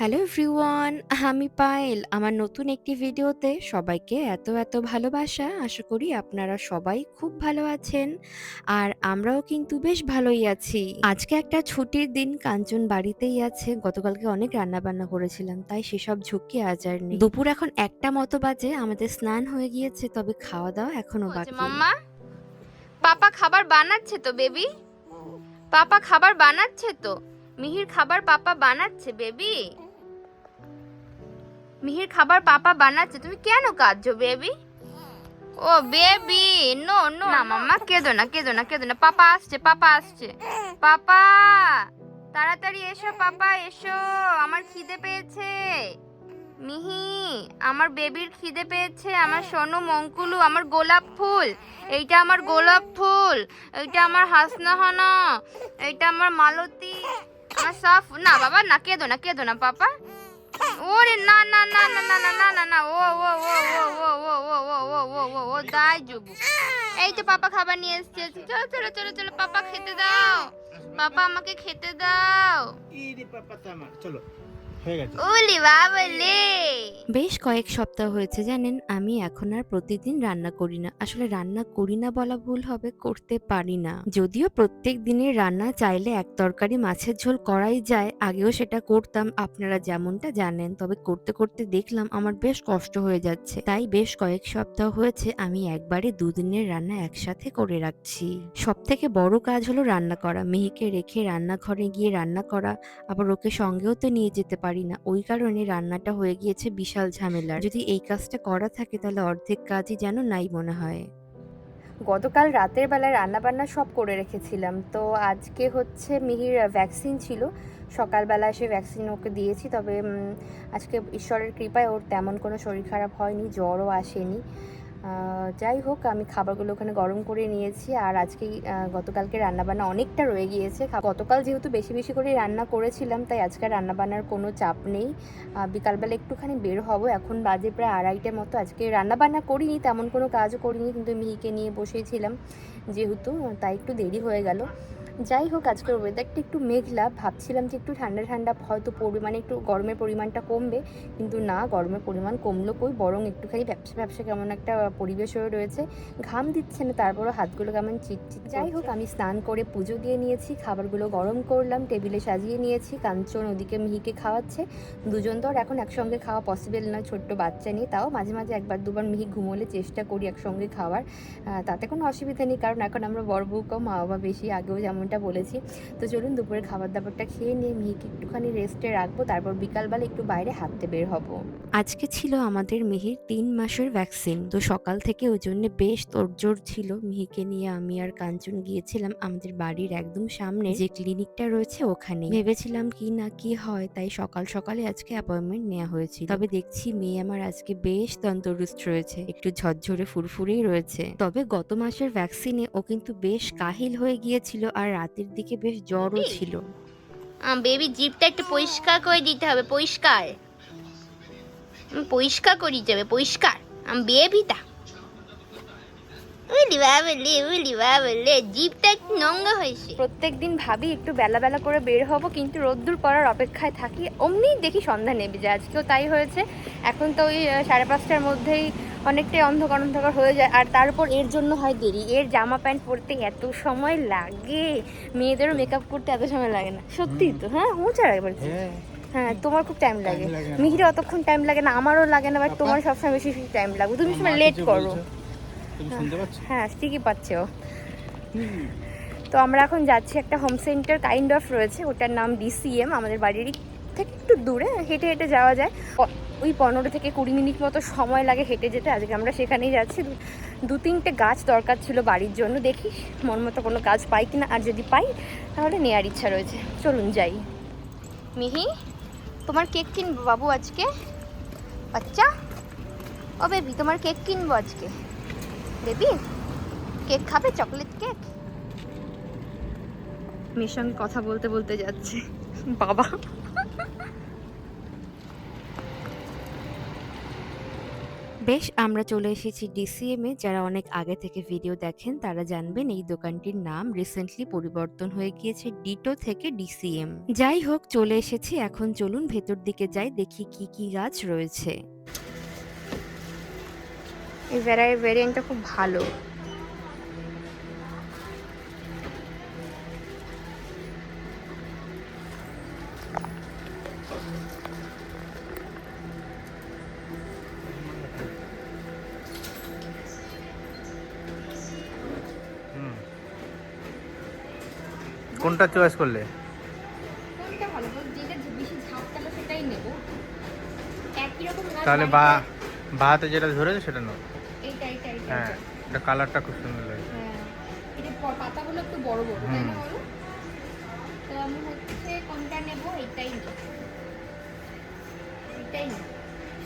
Hello everyone আমি পায়েল। আমার নতুন একটি ভিডিওতে সবাইকে এত এত ভালোবাসা। আশা করি আপনারা সবাই খুব ভালো আছেন আর আমরাও কিন্তু বেশ ভালোই আছি। আজকে একটা ছুটির দিন কাঞ্চন বাড়িতেই আছে। গতকালকে অনেক রান্না বান্না করেছিলাম তাই সেসব ঝুঁকি আজ আর নেই। দুপুর এখন একটা মতো বাজে আমাদের স্নান হয়ে গিয়েছে তবে খাওয়া দাওয়া এখনও বাকি। মাম্মা। পাপা খাবার বানাচ্ছে তো বেবি? পাপা খাবার বানাচ্ছে তো? মিহির খাবার পাপা বানাচ্ছে বেবি? মিহির খাবার পাপা বানাচ্ছে, তুমি কেন কাঁদছো বেবি ও বেবি নো নো না, মাম্মা, কেঁদো না কেঁদো না কেঁদো না। পাপা আসছে পাপা আসছে। পাপা, তাড়াতাড়ি এসো, পাপা, এসো, আমার খিদে পেয়েছে। মিহি, আমার বেবির খিদে পেয়েছে, আমার সোনু, মঙ্কুলু, আমার গোলাপ ফুল, এইটা আমার গোলাপ ফুল, এইটা আমার হাসনাহানা, এইটা আমার মালতী, আমার সাফ না, বাবা, না, কেঁদো না কেঁদো না, পাপা। ওরে না না না না না না না না না ও ও ও ও ও ও ও ও ও ও ও ও দাই জুবু এই তো পাপা খাবার নিয়ে এসছে চলো চলো চলো চলো পাপা খেতে দাও পাপা আমাকে খেতে দাও ইরে পাপা তামা চলো হয়ে গেছে। উলি বাবলে বেশ কয়েক সপ্তাহ হয়েছে জানেন আমি এখন আর প্রতিদিন রান্না করি না। আসলে রান্না করি না বলা ভুল হবে করতে পারি না। যদিও প্রত্যেক দিনের রান্না চাইলে এক তরকারি মাছের ঝোল করাই যায় আগেও সেটা করতাম আপনারা যেমনটা জানেন। তবে করতে করতে দেখলাম আমার বেশ কষ্ট হয়ে যাচ্ছে। তাই বেশ কয়েক সপ্তাহ হয়েছে আমি একবারে দুদিনের রান্না একসাথে করে রাখছি। সব থেকে বড় কাজ হলো রান্না করা। মেয়েকে রেখে রান্নাঘরে গিয়ে রান্না করা আবার ওকে সঙ্গেও তো নিয়ে যেতে পারি। না। ওই কারণে রান্নাটা হয়ে গিয়েছে বিশাল ঝামেলার। যদি এই কাজটা করা থাকে তাহলে অর্ধেক কাজই যেন নাই মনে হয়। গতকাল রাতের বেলায় রান্নাবান্না সব করে রেখেছিলাম। তো আজকে হচ্ছে মিহির ভ্যাকসিন ছিল। সকালবেলায় সে ভ্যাকসিন ওকে দিয়েছি। তবে আজকে ঈশ্বরের কৃপায় ওর তেমন কোনো শরীর খারাপ হয়নি, জ্বরও আসেনি। যাই হোক আমি খাবারগুলো ওখানে গরম করে নিয়েছি আর আজকেই আহ, গতকালকে রান্নাবান্না অনেকটা রয়ে গিয়েছে। গতকাল যেহেতু বেশি বেশি করে রান্না করেছিলাম তাই আজকে রান্নাবান্নার কোনো চাপ নেই। বিকালবেলা একটুখানি বের হব। এখন বাজে প্রায় আড়াইটে মতো। আজকে রান্নাবান্না করিনি তেমন কোনো কাজও করিনি কিন্তু মিহিকে নিয়ে বসেছিলাম যেহেতু তাই একটু দেরি হয়ে গেল। যাই হোক আজকের ওয়েদারটা একটু মেঘলা। ভাবছিলাম যে একটু ঠান্ডা ঠান্ডা হয়তো পরিমাণে একটু গরমের পরিমাণটা কমবে। কিন্তু না গরমের পরিমাণ কমলো কই? বরং একটুখানি ব্যবসা ব্যবসা কেমন একটা পরিবেশ হয়ে রয়েছে। ঘাম দিচ্ছে না তারপরও হাতগুলো কেমন চিটচিট যাই হোক আমি স্নান করে পুজো দিয়ে নিয়েছি খাবারগুলো গরম করলাম টেবিলে সাজিয়ে নিয়েছি কাঞ্চন ওদিকে মিহিকে খাওয়াচ্ছে। দুজন তো আর এখন একসঙ্গে খাওয়া পসিবল না ছোট্ট বাচ্চা নিয়ে। তাও মাঝে মাঝে একবার দুবার মিহি ঘুমোলে চেষ্টা করি একসঙ্গে খাওয়ার। তাতে কোনো অসুবিধা নেই কারণ এখন আমরা বড় বউ কম মা বাবা বেশি আগেও যেমনটা বলেছি। তো চলুন দুপুরে খাবার দাবারটা খেয়ে নিয়ে মিহিকে একটুখানি রেস্টে রাখব, তারপর বিকালবেলা একটু বাইরে হাঁটতে বের হব। আজকে ছিল আমাদের মিহির তিন মাসের ভ্যাকসিন তো সকাল থেকে ওই জন্য বেশ তোড়জোড় ছিল। মিহিকে নিয়ে আমি আর কাঞ্চন গিয়েছিলাম আমাদের বাড়ির একদম সামনে, যে ক্লিনিকটা রয়েছে ওখানে। ভেবেছিলাম কি না কি হয়, তাই সকাল সকালে আজকে অ্যাপয়েন্টমেন্ট নেওয়া হয়েছিল। তবে দেখছি মেয়ে আমার আজকে বেশ তন্দুরুস্ত রয়েছে, একটু ঝরঝরে ফুরফুরেই রয়েছে। তবে গত মাসের ভ্যাকসিনে ও কিন্তু বেশ কাহিল হয়ে গিয়েছিল আর রাতের দিকে বেশ জ্বরও ছিল। বেবি জিপটা একটু পরিষ্কার করে দিতে হবে পরিষ্কার। পরিষ্কার করে দিতে হবে পরিষ্কার। আমি বেবিটা উলি বাবলে উলি বাবলে জিপটা একটু নোংরা হয়েছে। প্রত্যেক দিন ভাবি একটু বেলা বেলা করে বের হব কিন্তু রোদ্দুর পড়ার অপেক্ষায় থাকি অমনি দেখি সন্ধ্যা নেবে যায়। আজকেও তাই হয়েছে। এখন তো ওই সাড়ে পাঁচটার মধ্যেই অনেকটাই অন্ধকার অন্ধকার হয়ে যায়। আর তারপর এর জন্য হয় দেরি। এর জামা প্যান্ট পরতে এত সময় লাগে। মেয়েদেরও মেকআপ করতে এত সময় লাগে না। সত্যি তো হ্যাঁ? হুঁচার একবার হ্যাঁ। হ্যাঁ তোমার খুব টাইম লাগে। মিহির অতক্ষণ টাইম লাগে না। আমারও লাগে না বাট তোমার সবসময় বেশি বেশি টাইম লাগবে। তুমি সময় লেট করো। পাচ্ছ? হ্যাঁ ঠিকই পাচ্ছে তো আমরা এখন যাচ্ছি একটা হোম সেন্টার কাইন্ড অফ রয়েছে। ওটার নাম ডিসিএম আমাদের বাড়ির থেকে একটু দূরে হেঁটে হেঁটে যাওয়া যায়। ওই পনেরো থেকে কুড়ি মিনিট মতো সময় লাগে হেঁটে যেতে। আজকে আমরা সেখানেই যাচ্ছি। দু- তিনটে গাছ দরকার ছিল বাড়ির জন্য। দেখি, মন মতো কোনো গাছ পাই কিনা। আর যদি পাই, তাহলে নেওয়ার ইচ্ছা রয়েছে। চলুন যাই। মিহি, তোমার কেক কিনবো বাবু আজকে? বাচ্চা? ও বেবি, তোমার কেক কিনবো আজকে? বেবি, কেক খাবে? Chocolate cake? মেয়ের সঙ্গে কথা বলতে বলতে যাচ্ছে। বাবা। বেশ, আমরা চলে এসেছি ডিসিএম এ। যারা অনেক আগে থেকে ভিডিও দেখেন, তারা জানবেন এই দোকানটির নাম রিসেন্টলি পরিবর্তন হয়ে গিয়েছে ডিটো থেকে ডিসিএম যাই হোক, চলে এসেছি। এখন চলুন ভেতর দিকে যাই, দেখি কি কি গাছ রয়েছে। এই ভ্যারাই ভ্যারিয়েন্টটা খুব ভালো। কোনটা চয়েস করলে? কোনটা ভালো? যেটা বেশি ঝাঁপ তাহলে বা বাহাতে যেটা ধরেছে সেটা নাও। হ্যাঁ এটা কালারটা খুব সুন্দর লাগে। হ্যাঁ পাতাগুলো একটু বড় বড় তাই না বলো? তো আমি হচ্ছে কোনটা নেব? এটাই নেব।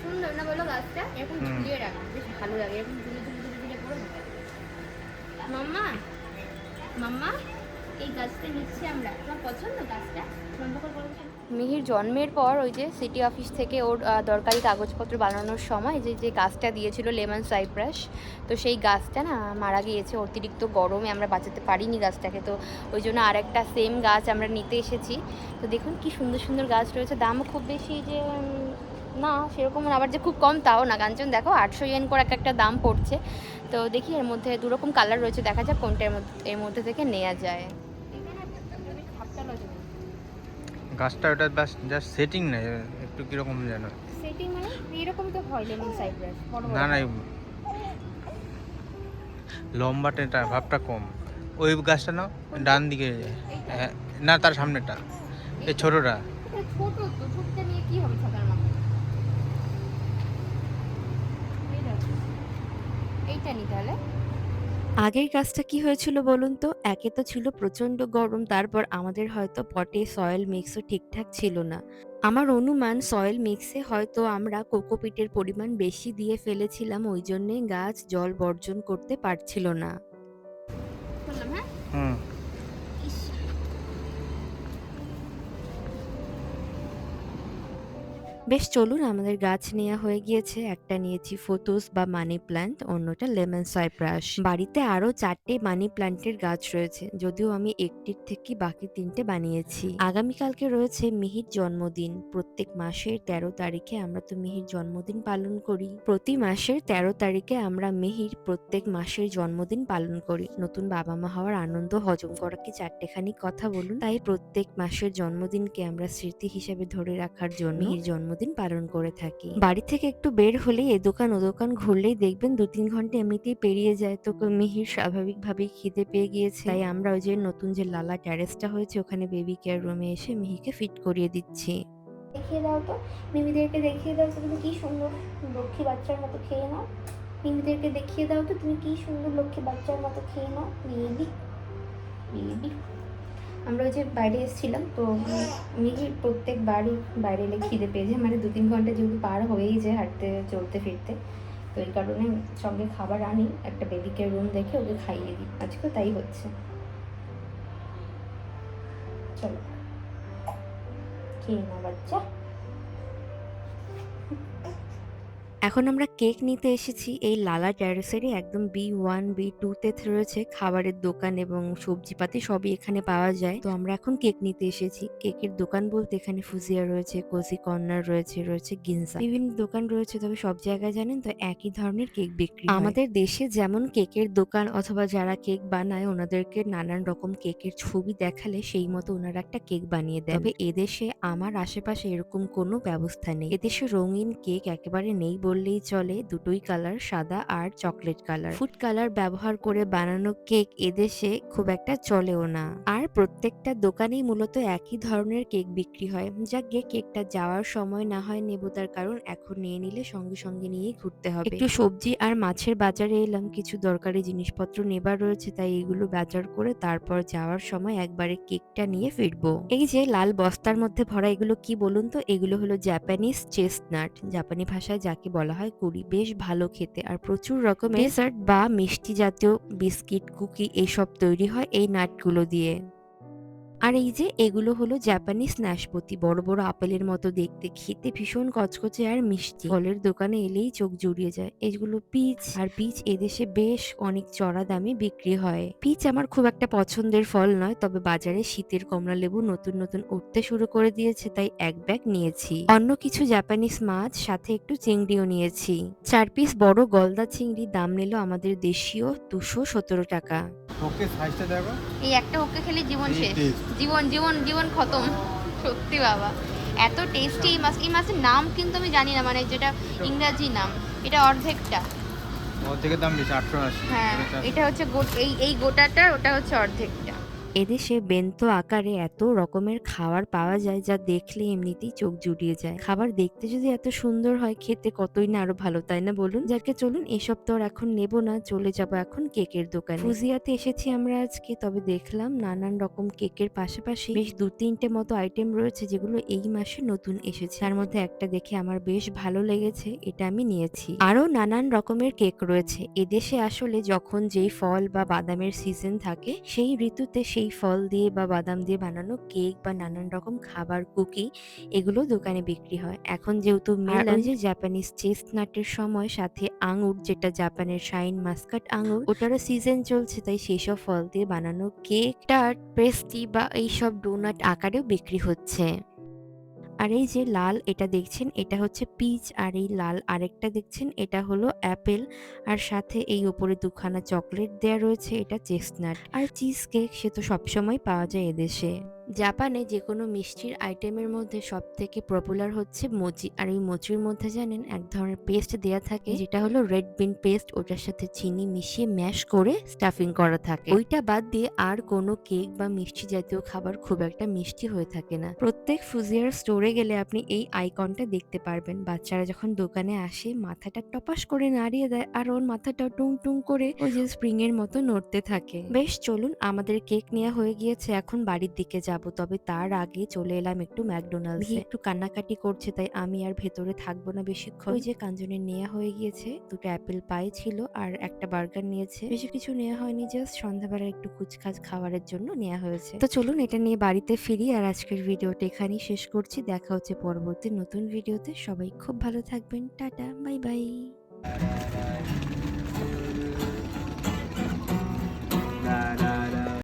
সুন্দর না বলো গাছটা? এরকম ঝুলিয়ে রাখা বেশ ভালো লাগে। এরকম পড়ে মাম্মা? মাম্মা? এই গাছটা। মিহির জন্মের পর ওই যে সিটি অফিস থেকে ওর দরকারি কাগজপত্র বানানোর সময় যে যে গাছটা দিয়েছিল লেমন সাইপ্রাস, তো সেই গাছটা না মারা গিয়েছে। অতিরিক্ত গরমে আমরা বাঁচাতে পারিনি গাছটাকে। তো ওই জন্য আর একটা সেম গাছ আমরা নিতে এসেছি। তো দেখুন কি সুন্দর সুন্দর গাছ রয়েছে। দামও খুব বেশি যে না, সেরকম আবার যে খুব কম, তাও না। কাঞ্চন, দেখো, আটশো ইয়েন করে একটা একটা দাম পড়ছে। তো দেখি এর মধ্যে দুরকম কালার রয়েছে। দেখা যাক মধ্যে, এর মধ্যে থেকে নেওয়া যায়। গাছটা ওটা জাস্ট সেটিং না একটু কীরকম যেন। সেটিং মানে এরকম তো হয় লেমন সাইপ্রাস বড় না না এই লম্বাটা ভাবটা কম। ওই গাছটা না ডান দিকে হ্যাঁ, না তার সামনেটা এই ছোটটা। ছোট তো ছোটটা নিয়ে কি হবে মা এইটা নি তাহলে। আগের কাজটা কি হয়েছিল বলুন তো? একে তো ছিল প্রচণ্ড গরম, তারপর আমাদের হয়তো পটে সয়েল মিক্সও ঠিকঠাক ছিল না। আমার অনুমান সয়েল মিক্সে হয়তো আমরা কোকোপিটের পরিমাণ বেশি দিয়ে ফেলেছিলাম, ওই জন্যে গাছ জল বর্জন করতে পারছিল না। বেশ চলুন আমাদের গাছ নেওয়া হয়ে গিয়েছে। একটা নিয়েছি ফোটোস বা মানি প্ল্যান্ট অন্যটা লেমন সাইপ্রাস। বাড়িতে আরও চারটে মানি প্ল্যান্টের গাছ রয়েছে, যদিও আমি একটির থেকে বাকি তিনটে বানিয়েছি। আগামীকালকে রয়েছে মিহির জন্মদিন। প্রত্যেক মাসের তেরো তারিখে আমরা তো মিহির জন্মদিন পালন করি। প্রতি মাসের তেরো তারিখে আমরা মিহির প্রত্যেক মাসের জন্মদিন পালন করি। নতুন বাবা মা হওয়ার আনন্দ হজম করা কি চারটেখানি কথা বলুন? তাই প্রত্যেক মাসের জন্মদিনকে আমরা স্মৃতি হিসেবে ধরে রাখার জন্য মিহির জন্মদিন পালন করে থাকি। বাড়ি থেকে একটু বের হলেই এ দোকান ও দোকান ঘুরলেই দেখবেন দু তিন ঘণ্টা এমনিতেই পেরিয়ে যায়। তো মিহির স্বাভাবিকভাবেই খিদে পেয়ে গিয়েছে। তাই আমরা ওই যে নতুন যে লালা ট্যারেসটা হয়েছে, ওখানে বেবি কেয়ার রুমে এসে মিহিকে ফিট করিয়ে দিচ্ছি। দেখিয়ে দাও তো। মিমিদেরকে দেখিয়ে দাও তো তুমি কি সুন্দর লক্ষ্মী বাচ্চার মতো খেয়ে নাও। মিমিদেরকে দেখিয়ে দাও তো তুমি কি সুন্দর লক্ষ্মী বাচ্চার মতো খেয়ে নাও। বেবি বেবি আমরা ওই যে বাইরে এসেছিলাম, তো মিহির প্রত্যেক বাড়ি বাইরে এলে খিদে পেয়ে যায়? মানে দু তিন ঘণ্টা যেহেতু পার হয়েই যায় হাঁটতে, চলতে, ফিরতে, তো এই কারণে সঙ্গে খাবার আনি, একটা বেবিকে রুম দেখে ওকে খাইয়ে দিই। আজকে তাই হচ্ছে। চলো, খেয়ে না বাচ্চা। এখন আমরা কেক নিতে এসেছি। এই লালা ট্যারেসেরই একদম বি ওয়ান, বি টু তে রয়েছে। খাবারের দোকান এবং সবজিপাতি সবই এখানে পাওয়া যায়। তো আমরা এখন কেক নিতে এসেছি। কেকের দোকান বলতে এখানে ফুজিয়া রয়েছে, কোজি কর্নার রয়েছে রয়েছে গিনজা বিভিন্ন দোকান রয়েছে, তবে সব জায়গায় জানেন তো একই ধরনের কেক বিক্রি আমাদের দেশে যেমন কেকের দোকান অথবা যারা কেক বানায়, ওনাদেরকে নানান রকম কেকের ছবি দেখালে সেই মতো ওনারা একটা কেক বানিয়ে দেয় তবে এদেশে আমার আশেপাশে এরকম কোনো ব্যবস্থা নেই। এদেশে রঙিন কেক একেবারে নেই বললেই চলে, দুটোই কালার সাদা আর চকলেট কালার ফুড কালার ব্যবহার করে বানানো কেক এদেশে খুব একটা চলেও না। আর প্রত্যেকটা দোকানেই মূলত একই ধরনের কেক বিক্রি হয়। যাক গিয়ে কেকটা যাওয়ার সময় না হয় নেব তার কারণ এখন নিয়ে নিলে সঙ্গে সঙ্গে নিয়েই ঘুরতে হবে। একটু সবজি আর মাছের বাজারে এলাম, কিছু দরকারি জিনিসপত্র নেবার রয়েছে, তাই এগুলো বাজার করে তারপর যাওয়ার সময় একবারে কেকটা নিয়ে ফিরবো। এই যে লাল বস্তার মধ্যে ভরা এগুলো কি বলুন তো? এগুলো হলো জাপানিজ চেস্টনাট জাপানি ভাষায় যাকে বলা হয় কুড়ি। বেশ ভালো খেতে। আর প্রচুর রকমের ডেসার্ট বা মিষ্টি জাতীয় বিস্কিট, কুকি এইসব তৈরি হয় এই নাটগুলো দিয়ে। আর এই যে এগুলো হলো জাপানিজ নাশপাতি, বড় বড় আপেলের মতো দেখতে, খেতে ভীষণ কচকচে আর মিষ্টি। ফলের দোকানে এলেই চোখ জুড়িয়ে যায়। এগুলো পিচ, আর পিচ এদেশে বেশ অনেক চড়া দামে বিক্রি হয়। পিচ আমার খুব একটা পছন্দের ফল নয়, তবে বাজারে শীতের কমলা লেবু নতুন নতুন উঠতে শুরু করে দিয়েছে, তাই এক ব্যাগ নিয়েছি। অন্য কিছু জাপানিজ মাছ, সাথে একটু চিংড়িও নিয়েছি। চার পিস বড় গলদা চিংড়ি, দাম নিল আমাদের দেশীয় দুশো সতেরো টাকা। ওকে সাইজটা দেখো। এই একটা ওকে খেলে জীবন শেষ। জীবন জীবন জীবন খতম। সত্যি বাবা। এত টেস্টি এই মাছ। এই মাছের নাম কিন্তু আমি জানি না মানে যেটা ইংরাজি নাম। এটা অর্ধেকটা। অর্ধেকের দাম বেশি আটশো আশি। হ্যাঁ এটা হচ্ছে এই এই গোটাটা ওটা হচ্ছে অর্ধেকটা। এদেশে বেন্তো আকারে এত রকমের খাবার পাওয়া যায় যা দেখলে এমনিতেই চোখ জুড়িয়ে যায়। খাবার দেখতে যদি এত সুন্দর হয়, খেতে কতই না আরও ভালো, তাই না বলুন? যাকে চলুন এসব তো আর এখন নেব না, চলে যাব এখন কেকের দোকানে। ফুজিয়াতে এসেছি আমরা আজকে, তবে দেখলাম নানান রকম কেকের পাশাপাশি বেশ দু তিনটে মতো আইটেম রয়েছে যেগুলো এই মাসে নতুন এসেছে। তার মধ্যে একটা দেখে আমার বেশ ভালো লেগেছে, এটা আমি নিয়েছি। আরও নানান রকমের কেক রয়েছে। এদেশে আসলে যখন যেই ফল বা বাদামের সিজন থাকে, সেই ঋতুতে সেই ফল দিয়ে বা বাদাম দিয়ে বানানো কেক বা নানান রকম খাবার কুকি এগুলো দোকানে বিক্রি হয়। এখন যেহেতু মেল ওই যে জাপানিজ চেস্টনাটের সময় সাথে আঙুর যেটা জাপানের শাইন মাস্কাট আঙুর ওটারও সিজন চলছে তাই সেই সব ফল দিয়ে বানানো কেক টার্ট পেস্টি বা এইসব ডোনাট আকারেও বিক্রি হচ্ছে। আর এই যে লাল এটা দেখছেন, এটা হচ্ছে পিচ আর এই লাল আরেকটা দেখছেন, এটা হলো অ্যাপেল আর সাথে এই উপরে দুখানা চকলেট দেয়া রয়েছে, এটা চেস্টনাট আর চিজ কেক সে তো সবসময় পাওয়া যায় এদেশে। জাপানে যে কোনো মিষ্টির আইটেমের মধ্যে সব থেকে পপুলার হচ্ছে মোচি আর এই মোচির মধ্যে জানেন এক ধরনের পেস্ট দেয়া থাকে, যেটা হলো রেড বিন পেস্ট ওটার সাথে চিনি মিশিয়ে ম্যাশ করে স্টাফিং করা থাকে। ওইটা বাদ দিয়ে আর কোনো কেক বা মিষ্টি জাতীয় খাবার খুব একটা মিষ্টি হয়ে থাকে না। প্রত্যেক ফুজিয়ার স্টোরে গেলে আপনি এই আইকনটা দেখতে পারবেন। বাচ্চারা যখন দোকানে আসে, মাথাটা টপাস করে নাড়িয়ে দেয়, আর ওর মাথাটা টুং টুং করে ওই যে স্প্রিং এর মতো নড়তে থাকে। বেশ, চলুন, আমাদের কেক নেওয়া হয়ে গিয়েছে, এখন বাড়ির দিকে যাব তবে তার আগে চলে এলাম একটু ম্যাকডোনাল্ডস। একটু কান্নাকাটি করছে তাই আমি আর ভেতরে থাকব না বেশিক্ষণ। ওই যে কাঞ্জনের নেওয়া হয়ে গিয়েছে দুটো অ্যাপেল পাই ছিল আর একটা বার্গার নিয়েছে। বেশি কিছু নেওয়া হয়নি জাস্ট সন্ধ্যাবেলা একটু কুচকাচ খাবারের জন্য নেওয়া হয়েছে। তো চলুন এটা নিয়ে বাড়িতে ফিরি আর আজকের ভিডিওটা এখানেই শেষ করছি। দেখা হচ্ছে পরবর্তী নতুন ভিডিওতে। সবাই খুব ভালো থাকবেন। Tata bye bye.